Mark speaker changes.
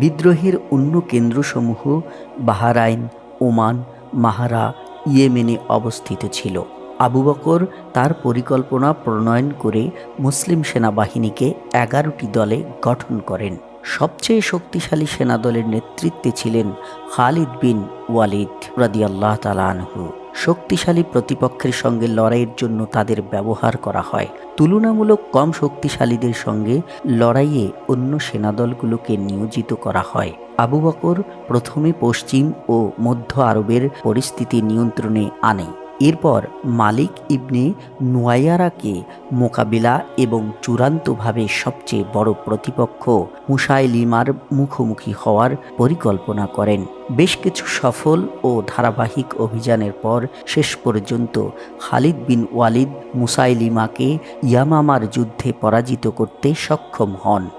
Speaker 1: বিদ্রোহের অন্য কেন্দ্রসমূহ বাহারাইন, ওমান, মাহারা, ইয়েমেনে অবস্থিত ছিল। আবু বকর তার পরিকল্পনা প্রণয়ন করে মুসলিম সেনাবাহিনীকে এগারোটি দলে গঠন করেন। সবচেয়ে শক্তিশালী সেনাদলের নেতৃত্বে ছিলেন খালিদ বিন ওয়ালিদ রাদিয়াল্লাহ তালা আনহু। শক্তিশালী প্রতিপক্ষের সঙ্গে লড়াইয়ের জন্য তাদের ব্যবহার করা হয়। তুলনামূলক কম শক্তিশালীদের সঙ্গে লড়াইয়ে অন্য সেনাদলগুলোকে নিয়োজিত করা হয়। আবু বকর প্রথমে পশ্চিম ও মধ্য আরবের পরিস্থিতি নিয়ন্ত্রণে আনে। এরপর মালিক ইবনে নুয়াইয়ারাকে মোকাবিলা এবং চূড়ান্তভাবে সবচেয়ে বড় প্রতিপক্ষ মুসাইলিমার মুখোমুখি হওয়ার পরিকল্পনা করেন। বেশ কিছু সফল ও ধারাবাহিক অভিযানের পর শেষ পর্যন্ত খালিদ বিন ওয়ালিদ মুসাইলিমাকে ইয়ামামার যুদ্ধে পরাজিত করতে সক্ষম হন।